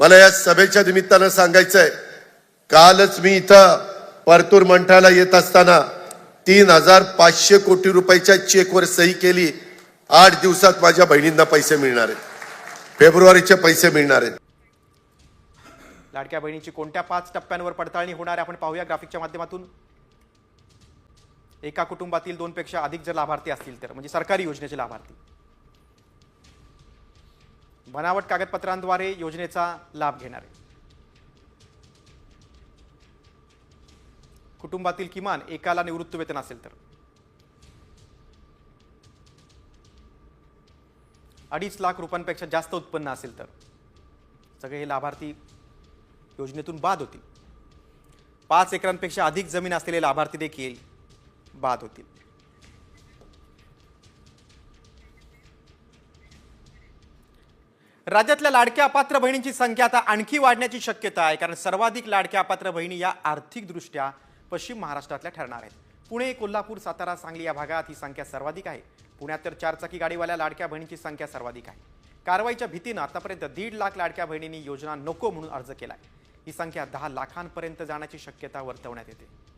मला या सभेच्या निमित्तानं सांगायचं आहे कालच मी इथं परतूर मंठाला येत असताना तीन हजार पाचशे कोटी रुपयाच्या चेकवर सही केली. आठ दिवसात माझ्या बहिणींना पैसे मिळणार आहेत. फेब्रुवारीचे पैसे मिळणार आहेत. लाडक्या बहिणीची कोणत्या पाच टप्प्यांवर पडताळणी होणार आहे? आपण पाहूया ग्राफिकच्या माध्यमातून. एका कुटुंबातील दोनपेक्षा अधिक जर लाभार्थी असतील तर म्हणजे सरकारी योजनेचे लाभार्थी. बनावट कागदपत्रांद्वारे योजनेचा लाभ घेणारे. कुटुंबातील किमान एकाला निवृत्त वेतन असेल तर. अडीच लाख रुपयांपेक्षा जास्त उत्पन्न असेल तर. सगळे हे लाभार्थी योजनेतून बाद होतील. पाच एकरांपेक्षा अधिक जमीन असलेले लाभार्थी देखील बाद होतील. राज्यातल्या लाडक्या अपात्र बहिणींची संख्या आता आणखी वाढण्याची शक्यता आहे कारण सर्वाधिक लाडक्या अपात्र बहिणी या आर्थिकदृष्ट्या पश्चिम महाराष्ट्रातल्या ठरणार आहेत. पुणे कोल्हापूर सातारा सांगली या भागात ही संख्या सर्वाधिक आहे. पुण्यात तर चारचाकी गाडीवाल्या लाडक्या बहिणींची संख्या सर्वाधिक आहे. कारवाईच्या भीतीनं आतापर्यंत दीड लाख लाडक्या बहिणींनी योजना नको म्हणून अर्ज केलाय. ही संख्या दहा लाखांपर्यंत जाण्याची शक्यता वर्तवण्यात येते.